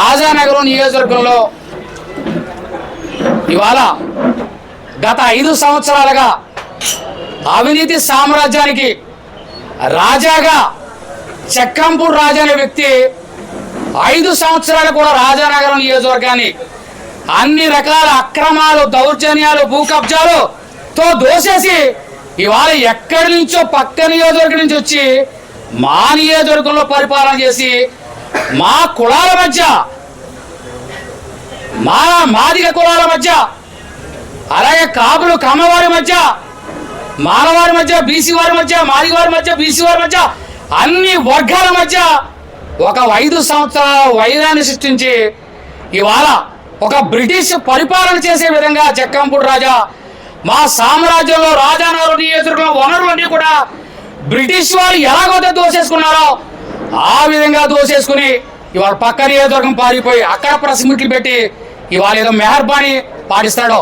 ఆజానగరం నియోజకవర్గంలో ఇవాళ గత ఐదు సంవత్సరాలుగా అవినీతి సామ్రాజ్యానికి రాజాగా చక్కంపూర్ రాజా అనే వ్యక్తి ఐదు సంవత్సరాలు కూడా రాజానగరం నియోజకవర్గాన్ని అన్ని రకాల అక్రమాలు దౌర్జన్యాలు భూ కబ్జాలుతో దోసేసి ఇవాళ ఎక్కడి నుంచో పక్క నియోజకవర్గం నుంచి వచ్చి మా నియోజకవర్గంలో పరిపాలన చేసి మా కులాల మధ్య మా మాదిగ కులాల మధ్య అలాగే కాపులు కమ్మవారి మధ్య మాలవారి మధ్య బీసీ వారి మధ్య మాదిగ వారి మధ్య బీసీ వారి మధ్య అన్ని వర్గాల మధ్య ఒక ఐదు సంవత్సరాల వైరాన్ని సృష్టించి ఇవాళ ఒక బ్రిటిష్ పరిపాలన చేసే విధంగా జక్కంపూడి రాజా మా సామ్రాజ్యంలో రాజానగరం నియోజకవర్గంలో వనరులన్నీ కూడా బ్రిటిష్ వారు ఎలాగైతే దోసేసుకున్నారో ఆ విధంగా దోసేసుకుని ఇవాళ పక్క నియోజకవర్గం పారిపోయి అక్కడ ప్రెస్ మీట్లు పెట్టి ఇవాళ ఏదో మెహర్బానీ పాటిస్తాడో.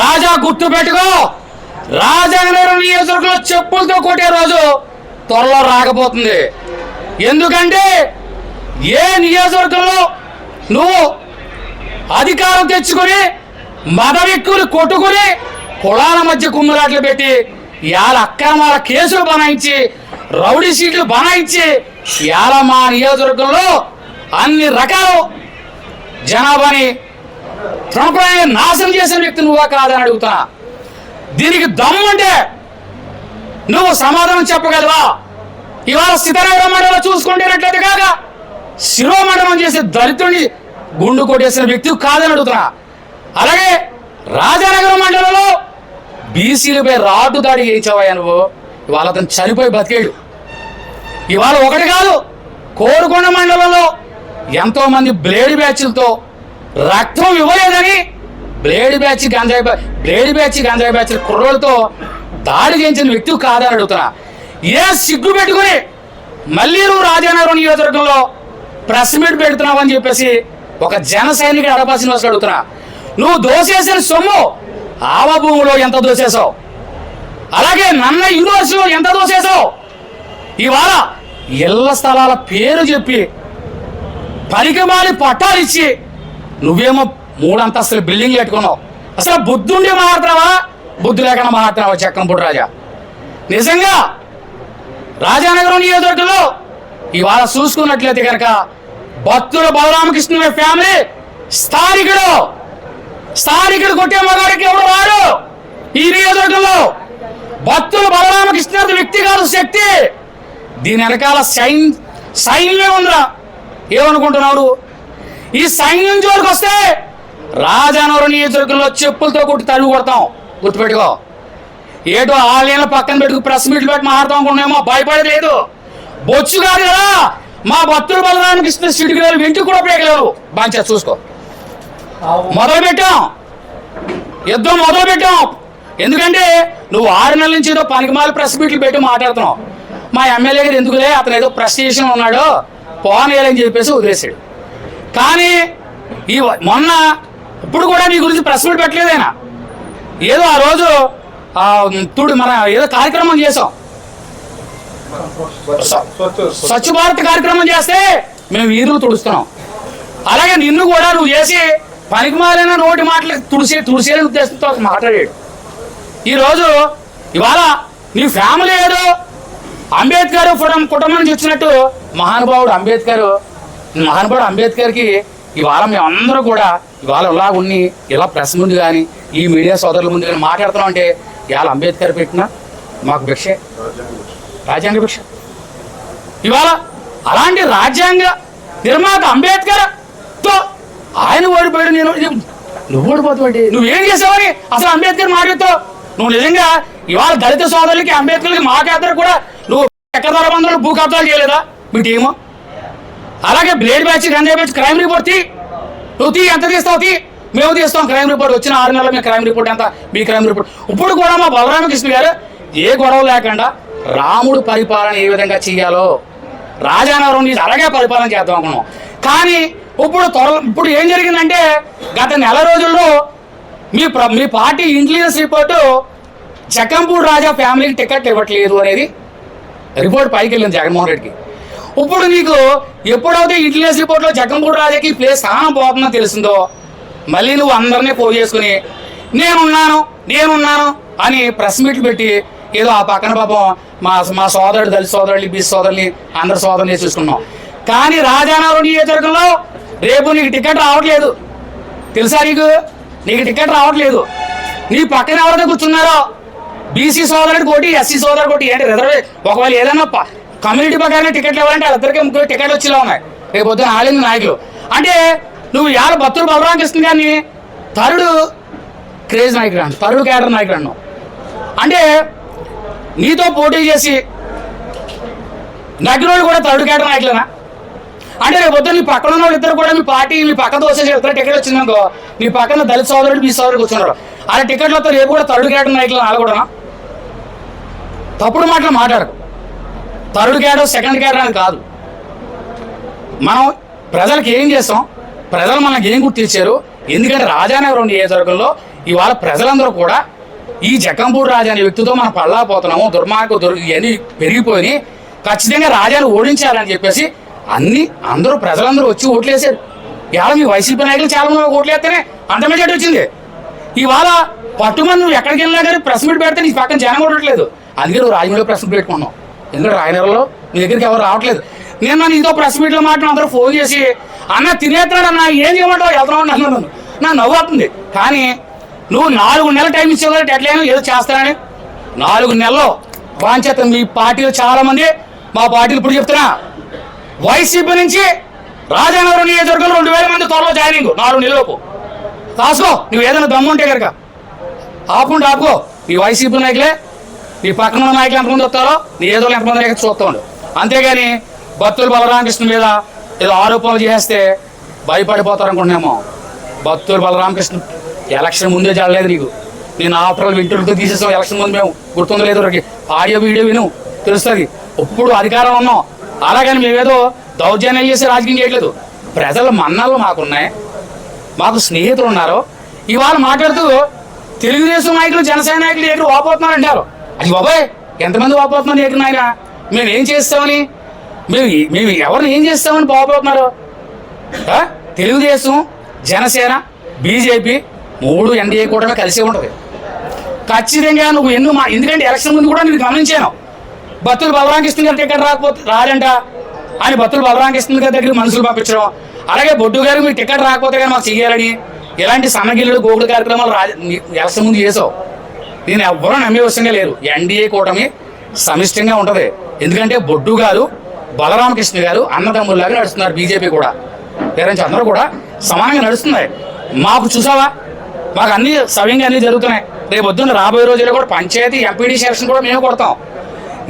రాజా గుర్తు పెట్టుకో. రాజానగరం నియోజకవర్గంలో చెప్పులతో కొట్టే రోజు త్వరలో రాకపోతుంది. ఎందుకంటే ఏ నియోజకవర్గంలో నువ్వు అధికారం తెచ్చుకొని మద వ్యక్తులు కొట్టుకుని కులాల మధ్య కుమ్ములాట్లు పెట్టి ఇవాళ అక్రమాల కేసులు బనాయించి రౌడీ సీట్లు బనాయించి ఇవాళ మా నియోజకవర్గంలో అన్ని రకాల జనాభాని తృణప్రాయంగా నాశనం చేసిన వ్యక్తి నువ్వా కాదని అడుగుతా దీనికి దమ్ముంటే నువ్వు సమాధానం చెప్పగలవా? ఇవాళ స్థితనగర మండలం చూసుకుంటేనట్లయితే కాక శిరోమండలం చేసే దళితుడిని గుండు కొట్టేసిన వ్యక్తి కాదని అడుగుతున్నా. అలాగే రాజానగరం మండలంలో బీసీలపై రాడ్డు దాడి చేయించావయ్యా నువ్వు. ఇవాళ అతను చనిపోయి బతికేడు. ఇవాళ ఒకటి కాదు కోరుకొండ మండలంలో ఎంతోమంది బ్లేడ్ బ్యాచ్లతో రక్తం ఇవ్వలేదని బ్లేడ్ బ్యాచ్ గంజాయి బ్లేడ్ బ్యాచ్ గంజాయి బ్యాచ్ కుర్రోలతో దాడి చేయించిన వ్యక్తి కాదని అడుగుతున్నా. ఏ సిగ్గు పెట్టుకుని మళ్ళీ నువ్వు రాజానగరం నియోజకవర్గంలో ప్రెస్ మీట్ పెడుతున్నావని చెప్పేసి ఒక జన సైనికుడు అడపా వస్తు అడుగుతున్నా. నువ్వు దోసేసిన సొమ్ము ఆవ భూమిలో ఎంత దోసేసావు అలాగే నన్న యూనివర్సిటీలో ఎంత దోసేసావు ఇవాళ ఇళ్ళ స్థలాల పేరు చెప్పి పరికమాలి పట్టాలు నువ్వేమో మూడంతస్తులు బిల్డింగ్లు పెట్టుకున్నావు అసలు బుద్ధుండే ఉండి మాట్లాడుతున్నావా? బుద్ధి లేకుండా మాట్లాడుతున్నావా చక్రంపూడి రాజా? నిజంగా రాజానగరం నియోజకవర్గంలో ఇవాళ చూసుకున్నట్లయితే కనుక భక్తుడు బలరామకృష్ణ ఫ్యామిలీ స్థానికుడు స్థానికుడు కొట్టే మగాడికి ఎవడు వాడు ఈ నియోజకవర్గంలో భక్తులు బలరామకృష్ణ వ్యక్తి కాదు శక్తి. దీని వెనకాల సైన్ సైన్యం ఉందిరా. ఏమనుకుంటున్నాడు ఈ సైన్యం జోలికి వస్తే రాజానవరం నియోజకవర్గంలో చెప్పులతో కొట్టి తరుగు కొడతాం. గుర్తుపెట్టుకో. ఏటో ఆలయంలో పక్కన పెట్టుకు ప్రెస్ మీట్లు పెట్టి మాట్లాడతాం అనుకున్నామో భయపడలేదు బొచ్చు కాదు కదా. మా భక్తులు బలరానికి ఇస్తున్న సిటికి వెంటి కూడా ఉపయోగలేవు బాగా చూసుకో. మొదలు పెట్టాం. యుద్ధం మొదలు పెట్టాం. ఎందుకంటే నువ్వు ఆరు నెలల నుంచి ఏదో పనికిమాల ప్రెస్ మీట్లు పెట్టి మాట్లాడుతున్నావు. మా ఎమ్మెల్యే గారు ఎందుకులే? అతను ఏదో ప్రెస్టేషన్ ఉన్నాడు. పోనేయాలని చెప్పేసి వదిలేశాడు. కానీ ఈ మొన్న ఇప్పుడు కూడా నీ గురించి ప్రెస్ మీట్ ఏదో ఆ రోజు తుడు మన ఏదో కార్యక్రమం చేసాం స్వచ్ఛ భారత్ కార్యక్రమం చేస్తే మేము వీరులు తుడుస్తున్నాం. అలాగే నిన్ను కూడా నువ్వు చేసి పనికిమాలిన నోటి మాటలు తుడిసి తుడిసే ఉద్దేశంతో మాట్లాడాడు. ఈరోజు ఇవాళ నీ ఫ్యామిలీ ఏదో అంబేద్కర్ కుటుంబం కుటుంబం నుంచి వచ్చినట్టు మహానుభావుడు అంబేద్కర్ మహానుభావుడు అంబేద్కర్కి ఇవాళ మేమందరూ కూడా ఇవాళ ఇలా ఉన్ని ఇలా ప్రెస్ ముందు కానీ ఈ మీడియా సోదరుల ముందు కానీ మాట్లాడుతున్నాం అంటే ఇవాళ అంబేద్కర్ పెట్టిన మాకు భిక్షే. రాజ్యాంగ భిక్ష. ఇవాళ అలాంటి రాజ్యాంగ నిర్మాత అంబేద్కర్తో ఆయన ఓడిపోయాడు నేను. నువ్వు ఓడిపోతావండి నువ్వేం చేసావని అసలు అంబేద్కర్ మాట్లాడుతావు నువ్వు నిజంగా ఇవాళ దళిత సోదరులకి అంబేద్కర్కి మాకేద్దరు కూడా నువ్వు ఎక్కడ బంధువులు భూ కబ్జాలు చేయలేదా? మీ టీము? అలాగే బ్లేడ్ బ్యాచ్ గంజాయి బ్యాచ్ క్రైమ్ రిపోర్ట్ తీ. నువ్వు తీ ఎంత తీస్తావు తీ? మేము తీస్తాం క్రైమ్ రిపోర్ట్. వచ్చిన ఆరు నెలల మీ క్రైమ్ రిపోర్ట్ ఎంత? మీ క్రైమ్ రిపోర్ట్. ఇప్పుడు కూడా మా బలరామకృష్ణ గారు ఏ గొడవ లేకుండా రాముడు పరిపాలన ఏ విధంగా చేయాలో రాజానగరం నుంచి అలాగే పరిపాలన చేద్దాం అనుకున్నాం. కానీ ఇప్పుడు త్వర ఇప్పుడు ఏం జరిగిందంటే గత నెల రోజుల్లో మీ మీ party intelligence report Jakkampudi Raja ఫ్యామిలీకి టికెట్ ఇవ్వట్లేదు అనేది రిపోర్ట్ పైకి వెళ్ళింది జగన్మోహన్ రెడ్డికి. ఇప్పుడు నీకు ఎప్పుడైతే ఇంటెలిజెన్స్ రిపోర్ట్లో జగన్మూడి రాజాకి ఈ ప్లేస్ స్థానం పోతుందో తెలిసిందో మళ్ళీ నువ్వు అందరినీ పోగు చేసుకుని నేనున్నాను నేనున్నాను అని ప్రెస్ మీట్లు పెట్టి ఏదో ఆ పక్కన పాపం మా మా సోదరుడు దళిత సోదరులు బీసీ సోదరుని అందరి సోదరుని చూసుకున్నాం. కానీ రాజానగరం నియోజకవర్గంలో రేపు నీకు టికెట్ రావట్లేదు. తెలుసా నీకు? నీకు టికెట్ రావట్లేదు. నీ పక్కన ఎవరైతే కూర్చున్నారో బీసీ సోదరుడు కోటి ఎస్సీ సోదరుడు కోటి ఏంటి రిజర్వే ఒకవేళ ఏదైనా ప- కమ్యూనిటీ ప్రకారం టికెట్లు ఇవ్వాలంటే వాళ్ళిద్దరికి ముగ్గురు టికెట్లు వచ్చేలా ఉన్నాయి. రేపు పొద్దున ఆలింది నాయకులు. అంటే నువ్వు ఇవాళ భక్తులు బలరాం కృష్ణ తరుడు క్రేజ్ నాయకుడు తరుడు క్యాడర్ నాయకుడు అన్నావు. అంటే నీతో పోటీ చేసి నగ్గినోళ్ళు కూడా తరుడు క్యాడర్ నాయకులేనా? అంటే రేపు పొద్దున్న నీ పక్కన ఉన్న వాళ్ళు ఇద్దరు కూడా మీ పార్టీ మీ పక్కన దోసేసి ఇద్దరు టికెట్ వచ్చిందనుకో నీ పక్కన దళిత సోదరుడు మీ సోదరుడు కూర్చున్నారు. అలా టికెట్లు వస్తే రేపు కూడా తరుడు క్యాడర్ నాయకులు నాలుగు కూడా తప్పుడు మాటలు మాట్లాడకు. థర్డ్ క్యాడర్ సెకండ్ క్యాడర్ అని కాదు. మనం ప్రజలకు ఏం చేస్తాం? ప్రజలు మనకి ఏం గుర్తించారు? ఎందుకంటే రాజానగరం నియోజకవర్గంలో ఇవాళ ప్రజలందరూ కూడా ఈ జకంపూడి రాజా అనే వ్యక్తితో మనం పళ్ళాపోతున్నాము దుర్మార్గం దొరి ఇవన్నీ పెరిగిపోయి ఖచ్చితంగా రాజాను ఓడించాలని చెప్పేసి అన్ని అందరూ ప్రజలందరూ వచ్చి ఓట్లేసారు ఇవాళ మీ వైసీపీ నాయకులు చాలా మంది ఓట్లేస్తేనే అంత మెజార్టీ వచ్చింది. ఇవాళ పట్టుమని నువ్వు ఎక్కడికి వెళ్ళినా కానీ ప్రెస్ మీట్ పెడితే నీ పక్కన జనం ఉండట్లేదు అందుకే నువ్వు రాజమండ్రిలో ప్రెస్ మీట్ పెట్టుకున్నావు. ఎందుకంటే రాయనగరంలో మీ దగ్గరికి ఎవరు రావట్లేదు. నేను నన్ను ఇదో ప్రెస్ మీట్లో మాట అందరూ ఫోన్ చేసి అన్న తినేస్తాడు అన్న ఏం చేయమంటావు? వెళ్తున్నావు అన్నాను నన్ను. నా నవ్వు అవుతుంది కానీ నువ్వు నాలుగు నెలల టైం ఇచ్చేవాళ్ళు డెడ్ లైన్ ఏదో చేస్తానని. నాలుగు నెలల్లో వాంచేత మీ పార్టీలు చాలా మంది మా పార్టీలు ఇప్పుడు చెప్తున్నా. వైసీపీ నుంచి రాజానగరం నియోజకవర్గంలో రెండు వేల మంది త్వరలో జాయినింగ్ నాలుగు నెలలకు రాసుకో. నువ్వు ఏదైనా దమ్ముంటే కనుక ఆపుకుంటే ఆపుకో. నీ వైసీపీ నాయకులే నీ పక్కన ఉన్న నాయకులు ఎంతమంది వస్తారో నీ ఏదో ఎంతమంది నాయకులు చూస్తూ ఉండు అంతేగాని భక్తులు బలరామకృష్ణ మీద ఏదో ఆరోపణలు చేస్తే భయపడిపోతారు అనుకుంటున్నామో భక్తులు బలరామకృష్ణ ఎలక్షన్ ముందే జరగలేదు నీకు. నేను ఆఫ్టర్ వింటర్తో తీసేసాం ఎలక్షన్ ముందు మేము గుర్తుందో లేదు ఆడియో వీడియో విను తెలుస్తుంది. ఇప్పుడు అధికారం ఉన్నాం. అలాగని మేమేదో దౌర్జన్యం చేసి రాజకీయం చేయట్లేదు. ప్రజల మన్నాలు మాకున్నాయి. మాకు స్నేహితులు ఉన్నారు. ఇవాళ మాట్లాడుతూ తెలుగుదేశం నాయకులు జనసేన నాయకులు ఎక్కడ వాపోతున్నారు అంటారు అది బాబాయ్ ఎంతమంది వాపోతున్నారు ఎక్కడ నాయన? మేము ఏం చేస్తామని? మేము మేము ఎవరిని ఏం చేస్తామని బాగుపోతున్నారు తెలుగుదేశం జనసేన బీజేపీ మూడు ఎన్డీఏ కూటమి కలిసే ఉంటుంది. ఖచ్చితంగా నువ్వు ఎన్నో మా ఎందుకంటే ఎలక్షన్ ముందు కూడా నేను గమనించాను. బత్తులు బలరామకృష్ణ గారి టికెట్ రాకపోతే రాడంట అని బత్తులు బలరామకృష్ణ గారి దగ్గర మనుషులు పంపించడం. అలాగే బొడ్డు గారు మీ టికెట్ రాకపోతే కానీ మాకు చెయ్యాలని ఇలాంటి సన్నగిల్లుడు గోగుడు కార్యక్రమాలు రా ఎలక్షన్ ముందు చేసావు. నేను ఎవ్వరూ నమ్మే విషయంగా లేరు ఎన్డీఏ కూటమి సమిష్టంగా ఉంటుంది. ఎందుకంటే బొడ్డు గారు బలరామకృష్ణ గారు అన్నదమ్ముల్లాగా నడుస్తున్నారు బీజేపీ కూడా. పేరెంట్స్ అందరూ కూడా సమానంగా నడుస్తున్నాయి. మాకు చూసావా? మాకు అన్ని సవ్యంగా అన్ని జరుగుతున్నాయి. రేపు పొద్దున్న రాబోయే రోజుల్లో కూడా పంచాయతీ ఎంపీడీ సెలక్షన్ కూడా మేము కొడతాం.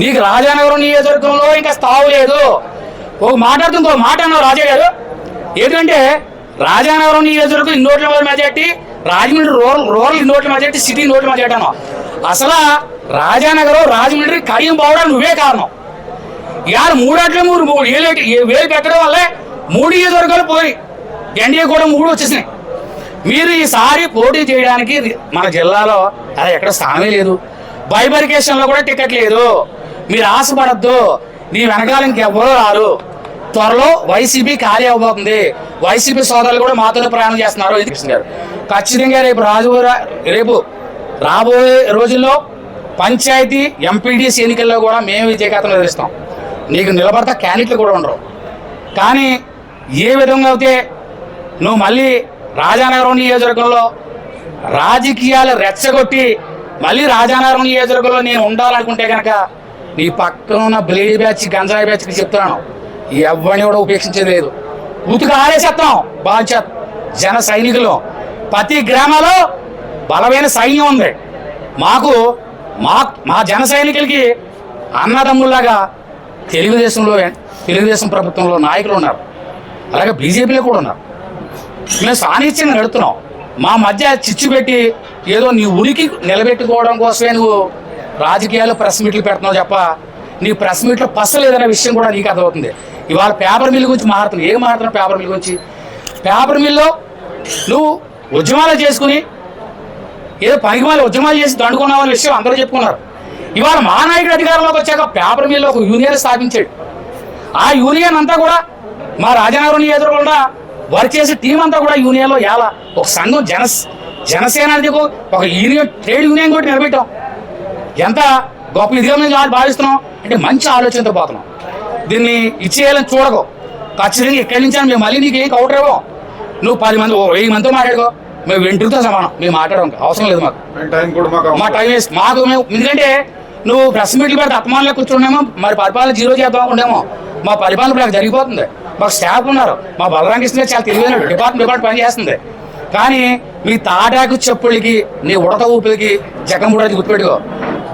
నీకు రాజానగరం నియోజకవర్గంలో ఇంకా స్థావు లేదు. ఒక మాట్లాడుతూ ఇంకో మాట అన్నావు రాజా గారు. ఏంటంటే రాజానగరం నియోజకవర్గం ఇన్నోట్ల మెజార్టీ రాజమండ్రి రూరల్ రూరల్ నోట్ల మధ్య సిటీ నోట్ల మధ్య అన్నావు. అసలు రాజానగరం రాజమండ్రి కడియం పోవడానికి నువ్వే కారణం. ఇవాళ మూడాట్ల మూడు మూడు ఏళ్ళు ఏ- వేలు పెట్టడం వల్లే మూడు నియోజకవర్గాలు పోయి ఎన్డీఏ కూడా మూడు వచ్చేసినాయి. మీరు ఈసారి పోటీ చేయడానికి మన జిల్లాలో అలా ఎక్కడ స్థానమే లేదు. బైబరికేషన్లో కూడా టికెట్ లేదు. మీరు ఆశపడద్దు. నీ వెనకాల ఇంకెవ్వరూ రారు. త్వరలో వైసీపీ ఖాళీ అవ్వబోతుంది. వైసీపీ సోదరులు కూడా మాతోనే ప్రయాణం చేస్తున్నారు. ఇది గారు. ఖచ్చితంగా రేపు రాజు రేపు రాబోయే రోజుల్లో పంచాయతీ ఎంపీడీసీ ఎన్నికల్లో కూడా మేము విజయకాతం నిర్వహిస్తాం నీకు నిలబడతా క్యాండిడేట్లు కూడా ఉండరు. కానీ ఏ విధంగా అయితే నువ్వు మళ్ళీ రాజానగరం నియోజకవర్గంలో రాజకీయాలు రెచ్చగొట్టి మళ్ళీ రాజానగరం నియోజకవర్గంలో నేను ఉండాలనుకుంటే కనుక నీ పక్కన ఉన్న బ్లేడ్ బ్యాచ్ గంజాయి బ్యాచ్కి చెప్తున్నాను. ఎవరిని కూడా ఉపేక్షించేది లేదు. ఉతుకు ఆరేసేస్తాం బాధ్యత జన సైనికులు. ప్రతి గ్రామాల్లో బలమైన సైన్యం ఉంది. మాకు మా మా జన సైనికులకి అన్నదమ్ముల్లాగా తెలుగుదేశంలో తెలుగుదేశం ప్రభుత్వంలో నాయకులు ఉన్నారు. అలాగే బీజేపీలో కూడా ఉన్నారు. మేము సాన్నిధ్యంగా నడుతున్నాం మా మధ్య చిచ్చు పెట్టి ఏదో నీ ఉనికి నిలబెట్టుకోవడం కోసమే నువ్వు రాజకీయాలు ప్రెస్ మీట్లు పెడుతున్నావు తప్ప నీ ప్రెస్ మీట్లో పసలేదనే విషయం కూడా నీకు అర్థమవుతుంది. ఇవాళ పేపర్ మిల్ గురించి మాట్లాడుతున్నావు. ఏం మాట్లాడుతున్నావు పేపర్ మిల్ గురించి? పేపర్ మిల్లో నువ్వు ఉద్యమాలు చేసుకుని ఏదో పనికి ఉద్యమాలు చేసి దండుకున్నావు అనే విషయం అందరూ చెప్పుకున్నారు. ఇవాళ మా నాయకుడు అధికారంలోకి వచ్చాక పేపర్ మిల్లు ఒక యూనియన్ స్థాపించాడు. ఆ యూనియన్ అంతా కూడా మా రాజనగరం ఎదురుకుండా వర్క్ చేసే టీం అంతా కూడా యూనియన్లో ఎలా ఒక సంఘం జన జనసేన అనేది ఒక- యూనియన్ ట్రేడ్ యూనియన్ కూడా నిలబెట్టాం. ఎంత గొప్ప ఇదిగా మేము భావిస్తున్నాం అంటే మంచి ఆలోచనతో పోతున్నాం. దీన్ని ఇచ్చేయాలని చూడకు. ఖచ్చితంగా ఇక్కడి నుంచి మేము మళ్ళీ నీకు ఏం కౌంటర్ ఇవ్వం నువ్వు పది మంది ఓ వెయ్యి మందితో మాట్లాడుకో. మేము వెంట్రుతో సమానం. మేము మాట్లాడడం అవసరం లేదు మాకు. మా టైం వేస్ట్ మాకు మేము ఎందుకంటే నువ్వు ప్రెస్ మీట్లు పెడితే అపమానంలో కూర్చున్నామో మరి పరిపాలన జీరో చేద్దాం ఉండేమో మా పరిపాలన ఇప్పుడు నాకు జరిగిపోతుంది. మాకు స్టాఫ్ ఉన్నారు. మా బలరామకృష్ణ గారు చాలా తెలివైన డిపార్ట్మెంట్ డిపార్ట్మెంట్ పని చేస్తుంది. కానీ మీ తాటాకు చెప్పులకి నీ ఉడత ఊపిరికి జగన్మూడది గుర్తుపెట్టుకో.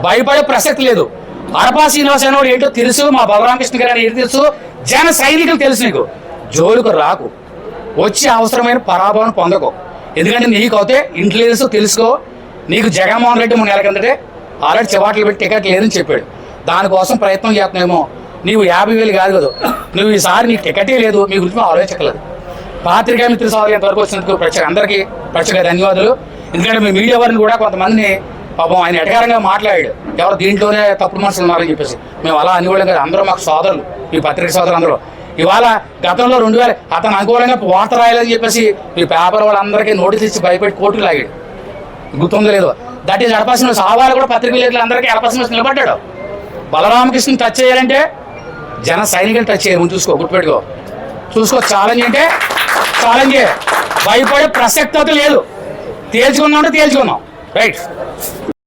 భయపడే ప్రసక్తి లేదు. అరపా శ్రీనివాస్ అనేవాడు ఏంటో తెలుసు మా బలరామకృష్ణ గారు అని ఏంటో తెలుసు జన సైనికులు తెలుసు నీకు. జోలుకు రాకు. వచ్చి అవసరమైన పరాభవం పొందకో. ఎందుకంటే నీకు అయితే ఇంటెలిజెన్స్ తెలుసుకో. నీకు జగన్మోహన్ రెడ్డి మూడు నెలల కిందటే ఆల్రెడీ చివాట్లు పెట్టి టికెట్ లేదని చెప్పాడు. దానికోసం ప్రయత్నం చేస్తున్నామేమో నీవు యాభై వేలు కాదు కదా. నువ్వు ఈసారి నీకు టికెటే లేదు మీ గురించి ఆలోచించలేదు పాత్రికా మిత్ర సభ ఎంతవరకు వచ్చినందుకు ప్రత్యేక అందరికీ ప్రత్యేక ధన్యవాదాలు. ఎందుకంటే మీ మీడియా వారిని కూడా కొంతమందిని పాపం ఆయన ఎటకారంగా మాట్లాడాడు. ఎవరు దీంట్లోనే తప్పుడు మనుషులు ఉన్నారని చెప్పేసి. మేము అలా అనుకోవడం కాదు. అందరూ మాకు సోదరులు. ఈ పత్రిక సోదరులు అందరూ ఇవాళ గతంలో రెండు వేల అతను అనుకూలంగా వార్త రాయాలని చెప్పేసి మీ పేపర్ వాళ్ళందరికీ నోటీస్ ఇచ్చి భయపెట్టి కోర్టుకు లాగాడు. గుర్తుందో లేదో. దట్ ఈస్ ఎడపాసిన సావాలు కూడా పత్రిక అందరికీ ఎడపాసిన నిలబడ్డాడు. బలరామకృష్ణ టచ్ చేయాలంటే జన సైనికులు టచ్ చేయరు ముందు చూసుకో గుర్తుపెట్టుకో. చూసుకో ఛాలెంజ్ అంటే ఛాలెంజ్ భయపడే ప్రసక్తి లేదు. తేల్చుకున్నాం. అంటే తేల్చుకున్నాం రైట్